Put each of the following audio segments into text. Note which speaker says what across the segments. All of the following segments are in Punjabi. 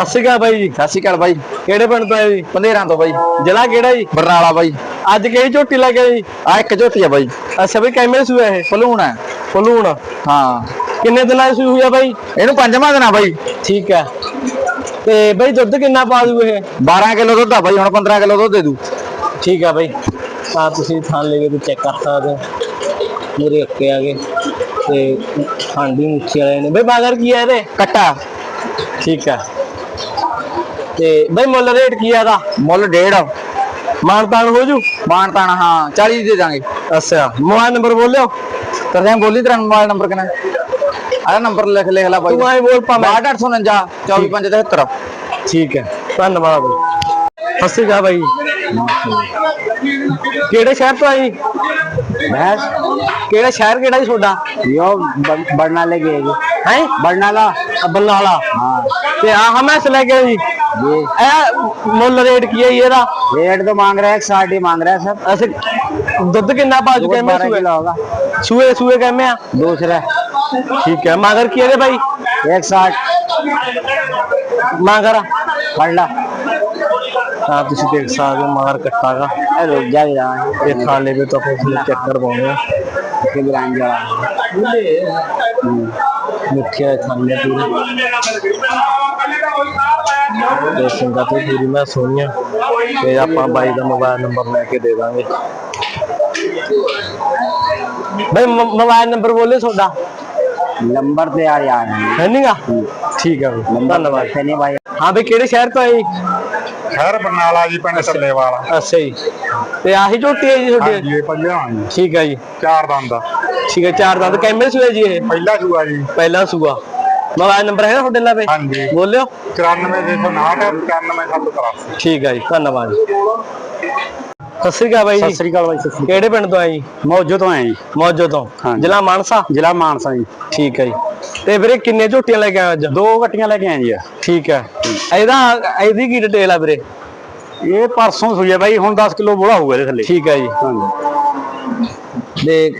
Speaker 1: ਸਤਿ ਸ਼੍ਰੀ ਅਕਾਲ ਬਾਈ ਜੀ।
Speaker 2: ਸਤਿ ਸ਼੍ਰੀ ਅਕਾਲ ਬਾਈ।
Speaker 1: ਕਿਹੜੇ ਪਿੰਡ ਤੋਂ ਆਏ ਜੀ?
Speaker 2: ਪੰਧੇਰਾਂ ਤੋਂ ਬਾਈ।
Speaker 1: ਜ਼ਿਲ੍ਹਾ ਕਿਹੜਾ ਜੀ?
Speaker 2: ਬਰਨਾਲਾ ਬਾਈ।
Speaker 1: ਅੱਜ ਕਿਹੜੀ ਝੋਟੀ ਲੱਗੇ ਜੀ?
Speaker 2: ਆ ਇੱਕ ਝੋਟੀ ਆ ਬਾਈ।
Speaker 1: ਅੱਛਾ ਬਈ ਕਿਵੇਂ ਸੂਆ ਇਹ?
Speaker 2: ਫਲੂਣ ਹੈ
Speaker 1: ਫਲੂਣ।
Speaker 2: ਹਾਂ।
Speaker 1: ਕਿੰਨੇ ਦਿਨਾਂ ਦੀ ਸੂਈ ਹੋਈ ਆ ਬਾਈ?
Speaker 2: ਇਹਨੂੰ ਪੰਜਵਾਂ ਦਿਨ ਆ ਬਾਈ।
Speaker 1: ਠੀਕ ਹੈ ਤੇ ਬਾਈ ਦੁੱਧ ਕਿੰਨਾ ਪਾ ਦੂ ਇਹ?
Speaker 2: 12 ਕਿਲੋ ਦੁੱਧ ਆ ਬਾਈ ਹੁਣ 15 ਕਿਲੋ ਦੁੱਧ ਦੇ ਦੂ।
Speaker 1: ਠੀਕ ਹੈ ਬਾਈ। ਤਾਂ ਤੁਸੀਂ ਥਾਂ ਲੈ ਕੇ ਵੀ ਚੈੱਕ ਕਰ ਸਕਦੇ ਹੋ। ਮੇਰੇ ਅੱਕੇ ਆ ਗਏ। ਤੇ ਹਾਂਡੀ ਮੁੱਛੀ ਵਾਲੇ ਨੇ। ਬਈ ਬਾਗਰ ਕੀ ਹੈ ਇਹਦੇ?
Speaker 2: ਕੱਟਾ।
Speaker 1: ਠੀਕ ਹੈ ਤੇ ਬਈ ਮੁੱਲ ਰੇਟ ਕੀ ਆ ਦਾ
Speaker 2: ਮੁੱਲ ਡੇਢ।
Speaker 1: ਮਾਨਤਾਨ ਹੋ ਜੂ?
Speaker 2: ਮਾਨ ਤਾਣਾ ਹਾਂ 40 ਦੇ ਦਾਂਗੇ।
Speaker 1: ਅੱਛਾ ਮੋਬਾਈਲ ਨੰਬਰ ਬੋਲਿਓ।
Speaker 2: ਕਰਦੇ ਬੋਲੀ ਤੇਰਾ ਮੋਬਾਈਲ ਨੰਬਰ ਕਿੰਨਾ ਆਹ ਨੰਬਰ ਲਿਖ ਲਿਖ ਲੈ ਬਾਈ।
Speaker 1: ਤੂੰ ਆਏ ਬੋਲ ਪਾ
Speaker 2: 6849 24573
Speaker 1: ਠੀਕ ਹੈ ਧੰਨਵਾਦ। ਬਾਈ ਸਤਿ ਸ਼੍ਰੀ ਬਾਈ। ਕਿਹੜੇ ਸ਼ਹਿਰ ਤੋਂ ਆਈ?
Speaker 2: ਬੈਸ
Speaker 1: ਕਿਹੜਾ ਸ਼ਹਿਰ ਕਿਹੜਾ ਜੀ ਤੁਹਾਡਾ?
Speaker 2: ਯੋ ਬਰਨਾਲੇ ਗਏ ਜੀ।
Speaker 1: ਹੈ?
Speaker 2: ਬਰਨਾਲਾ।
Speaker 1: ਬਰਨਾਲਾ।
Speaker 2: ਹਾਂ।
Speaker 1: ਤੇ ਆ ਹਮੈਸ ਲੈ ਕੇ ਜੀ। ਮੁੱਲ ਰੇਟ ਕੀ ਹੈ ਜੀ ਇਹਦਾ
Speaker 2: रेट तो मांग रहा है साठ ही मांग रहा है सब
Speaker 1: ਅਸੀਂ ਦੁੱਧ ਕਿੰਨਾ ਪਾ ਚੁੱਕੇ ਮੈਂ
Speaker 2: बारह
Speaker 1: ਸੂਏ
Speaker 2: किलो होगा
Speaker 1: ਸੂਏ ਸੂਏ ਕਹਿੰਦੇ ਆ
Speaker 2: दूसरा
Speaker 1: ਠੀਕ ਹੈ ਮਗਰ ਕੀ ਇਹਦੇ ਬਾਈ
Speaker 2: एक साठ
Speaker 1: ਮਗਰ
Speaker 2: पढ़ ला
Speaker 1: ਹਾਂ ਤੁਸੀਂ ਦੇਖ ਸਕਦੇ ਹੋ ਮਗਰ ਕੱਟਾਗਾ
Speaker 2: ए, रुक जा गिरा
Speaker 1: ਇਹ ਥਾਂ ਲੈਵੇ ਤਾਂ ਆਪਾਂ ਉਸ ਚੈੱਕ ਕਰਵਾਉਂਦੇ ਆ
Speaker 2: इसके गिरान जरा
Speaker 1: ਮਿੱਠੀਆਂ ਖਾਂਦੇ ਪੂਰੇ ਤੇ ਸਿੰਘਾਂ ਤੇ ਪੂਰੀ ਮੈਂ ਤੇ ਆਪਾਂ ਬਾਈ ਦਾ ਮੋਬਾਈਲ ਨੰਬਰ ਲੈ ਕੇ ਦੇ ਦਾਂਗੇ। ਬਈ ਮੋਬਾਈਲ ਨੰਬਰ ਬੋਲੇ ਤੁਹਾਡਾ।
Speaker 2: ਨੰਬਰ ਤੇ ਆ ਯਾਰ।
Speaker 1: ਹੈ ਨਹੀਂਗਾ ਠੀਕ ਹੈ ਧੰਨਵਾਦ। ਹਾਂ ਬਈ ਕਿਹੜੇ ਸ਼ਹਿਰ ਤੋਂ ਆਏ
Speaker 3: ਸ਼ਹਿਰ ਬਰਨਾਲਾ ਜੀ ਪਿੰਡ ਟੱਲੇਵਾਲ
Speaker 1: ਅੱਛਾ ਜੀ। ਤੇ ਆਹੀ ਝੋਟੀ ਹੈ ਜੀ ਤੁਹਾਡੀ?
Speaker 3: ਹਾਂਜੀ ਇਹ ਪੰਜਾਂ ਜੀ
Speaker 1: ਠੀਕ ਹੈ ਜੀ।
Speaker 3: ਚਾਰ ਦੰਦ ਦਾ
Speaker 1: ਠੀਕ ਹੈ ਚਾਰ ਦੰਦ। ਕੈਮਲ ਸੂਆ ਜੀ ਇਹ?
Speaker 3: ਪਹਿਲਾ ਸੂਆ ਜੀ।
Speaker 1: ਪਹਿਲਾ ਸੂਆ। ਮੋਬਾਈਲ ਨੰਬਰ ਹੈ ਤੁਹਾਡੇ ਲਾਵੇ
Speaker 3: ਹਾਂਜੀ।
Speaker 1: ਬੋਲਿਓ।
Speaker 3: 9459599783
Speaker 1: ਠੀਕ ਹੈ ਜੀ ਧੰਨਵਾਦ ਜੀ। ਸਤਿ ਸ੍ਰੀ ਅਕਾਲ ਬਾਈ ਜੀ।
Speaker 2: ਸਤਿ ਸ੍ਰੀ ਅਕਾਲ ਬਾਈ ਸਤਿ
Speaker 1: ਕਿਹੜੇ ਪਿੰਡ ਤੋਂ ਆਏ ਜੀ?
Speaker 2: ਮੌਜੋ ਤੋਂ ਆਏ ਜੀ।
Speaker 1: ਮੌਜੋ ਤੋਂ। ਜ਼ਿਲ੍ਹਾ ਮਾਨਸਾ?
Speaker 2: ਜ਼ਿਲ੍ਹਾ ਮਾਨਸਾ ਜੀ।
Speaker 1: ਠੀਕ ਹੈ ਜੀ। ਤੇ ਵੀਰੇ ਕਿੰਨੇ ਝੋਟੀਆਂ ਲੈ ਕੇ ਆਏ ਅੱਜ?
Speaker 2: ਦੋ ਗੱਟੀਆਂ ਲੈ ਕੇ ਆਏ ਜੀ।
Speaker 1: ਠੀਕ ਹੈ। ਇਹਦਾ ਇਹਦੀ ਕੀ ਡਿਟੇਲ ਆ ਵੀਰੇ?
Speaker 2: ਇਹ ਪਰਸੋਂ ਸੂਈ ਹੈ ਹੁਣ 10 ਕਿਲੋ ਬੋਲਾ ਹੋਊਗਾ ਇਹਦੇ ਥੱਲੇ।
Speaker 1: ਠੀਕ ਹੈ ਜੀ।
Speaker 2: ਹਾਂਜੀ।
Speaker 1: ਤੇ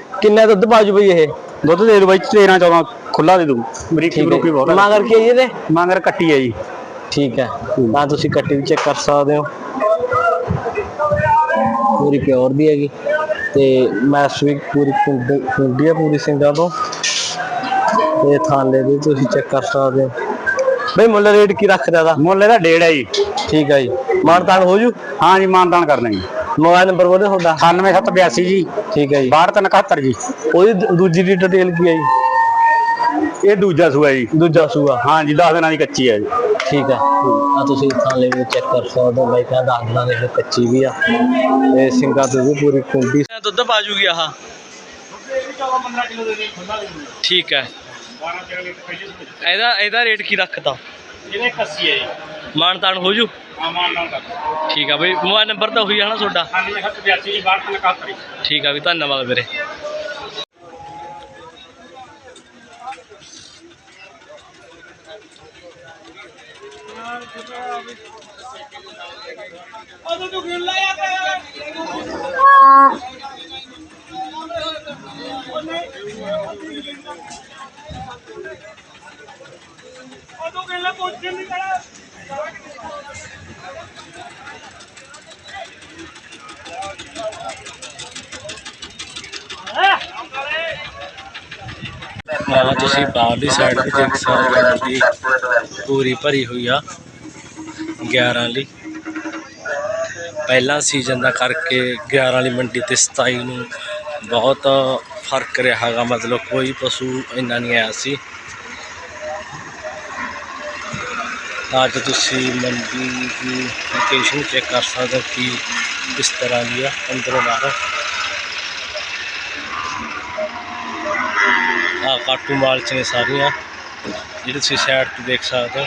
Speaker 1: ਦੁੱਧ ਬਾਜੂ ਬਈ ਇਹ?
Speaker 2: ਦੁੱਧ ਦੇ ਦੋ ਬਾਈ 13 14 ਖੁੱਲਾ ਦੇ ਦੂ ਬਰੀਕੀ ਬਰੀਕੀ ਬਹੁਤ
Speaker 1: ਮਾਂਗਰ ਕੀ ਹੈ ਜੀ ਇਹਦੇ?
Speaker 2: ਮਾਂਗਰ ਕੱਟੀ ਹੈ ਜੀ।
Speaker 1: ਠੀਕ ਹੈ। ਤਾਂ ਤੁਸੀਂ ਕੱਟੀ ਵੀ ਚੈੱਕ ਕਰ ਸਕਦੇ ਹੋ। ਪੂਰੀ ਪਿਓਰ ਦੀ ਹੈਗੀ। ਤੇ ਮੈਸ ਵੀ ਪੂਰੀ ਕੁੰਡੀ ਪੂਰੀ ਸਿੰਘਾਂ ਤੋਂ। ਇਹ ਥਾਲੇ ਵੀ ਤੁਸੀਂ ਚੈੱਕ ਕਰ ਸਕਦੇ ਹੋ ਬਈ ਮੁੱਲ ਰੇਟ ਕੀ ਰੱਖਦਾ ਦਾ
Speaker 2: ਮੁੱਲ ਇਹਦਾ ਡੇਢ ਹੈ ਜੀ।
Speaker 1: ਠੀਕ ਹੈ ਜੀ। ਮਾਨਤਾਨ ਹੋ ਜੂ?
Speaker 2: ਹਾਂ ਜੀ ਮਾਨਦਾਨ ਕਰ ਲੈਂਗੇ
Speaker 1: ਮੋਬਾਈਲ ਨੰਬਰ ਬੋਲੇ ਤੁਹਾਡਾ।
Speaker 2: 98782 ਜੀ।
Speaker 1: ਠੀਕ ਹੈ ਜੀ।
Speaker 2: 6271 ਜੀ।
Speaker 1: ਉਹਦੀ ਦੂ- ਦੂਜੀ ਦੀ ਡਿਟੇਲ ਕੀ ਹੈ ਜੀ?
Speaker 2: ਇਹ ਦੂਜਾ ਸੂਆ ਜੀ।
Speaker 1: ਦੂਜਾ ਸੂਆ।
Speaker 2: ਹਾਂ ਜੀ 10 ਦਿਨਾਂ ਦੀ ਕੱਚੀ ਹੈ ਜੀ।
Speaker 1: ਠੀਕ ਹੈ ਆ ਤੁਸੀਂ ਥਾਲੇ ਵੀ ਚੈੱਕ ਕਰ ਸਕਦੇ ਹੋ ਬਾਈ ਕਹਿੰਦਾ ਦਸ ਦਿਨਾਂ ਦੀ ਕੱਚੀ ਵੀ ਆ। ਤੇ ਸਿੰਘਾਂ ਤੇ ਵੀ ਪੂਰੀ ਕੁੰਡੀ। ਦੁੱਧ ਪਾ ਜੂਗੀ ਆਹ। ਠੀਕ ਹੈ ਇਹਦਾ ਇਹਦਾ ਰੇਟ ਕੀ ਰੱਖਤਾ?
Speaker 3: ਇਹਦੇ 81 ਹੈ ਜੀ।
Speaker 1: ਮਾਨਤਾਨ ਹੋ ਜੂ?
Speaker 3: ਆਮਾਨ ਨਾਲ ਕਰ।
Speaker 1: ਠੀਕ ਆ ਬਈ ਮੋਬਾਈਲ ਨੰਬਰ ਤਾਂ ਉਹੀ ਆ ਨਾ ਤੁਹਾਡਾ?
Speaker 3: 9782 ਜੀ 6271
Speaker 1: ਠੀਕ ਆ ਵੀ ਧੰਨਵਾਦ ਵੀਰੇ। ਆਹ ਤੁਸੀਂ ਬਾਹਰਲੀ ਸਾਈਡ ਤੇ ਦੇਖ ਸਕਦੇ ਹੋ ਕਿ ਪੂਰੀ ਭਰੀ ਹੋਈ ਆ 11 ਵਾਲੀ। ਪਹਿਲਾ ਸੀਜ਼ਨ ਦਾ ਕਰਕੇ 11 ਵਾਲੀ ਮੰਡੀ ਤੇ 27 ਨੂੰ ਬਹੁਤ ਫ਼ਰਕ ਰਿਹਾ ਹੈਗਾ, ਮਤਲਬ ਕੋਈ ਪਸ਼ੂ ਇੰਨਾ ਨਹੀਂ ਆਇਆ ਸੀ। ਅੱਜ ਤੁਸੀਂ ਮੰਡੀ ਦੀ ਲੋਕੇਸ਼ਨ ਚੈੱਕ ਕਰ ਸਕਦੇ ਹੋ ਕਿ ਕਿਸ ਤਰ੍ਹਾਂ ਦੀ ਆ, ਅੰਦਰੋਂ ਬਾਹਰ। ਆ ਕਾਟੂ ਮਾਲ ਚ ਨੇ ਸਾਰੀਆਂ, ਜਿਹੜੇ ਤੁਸੀਂ ਸਾਈਡ ਤੇ ਦੇਖ ਸਕਦੇ ਹੋ।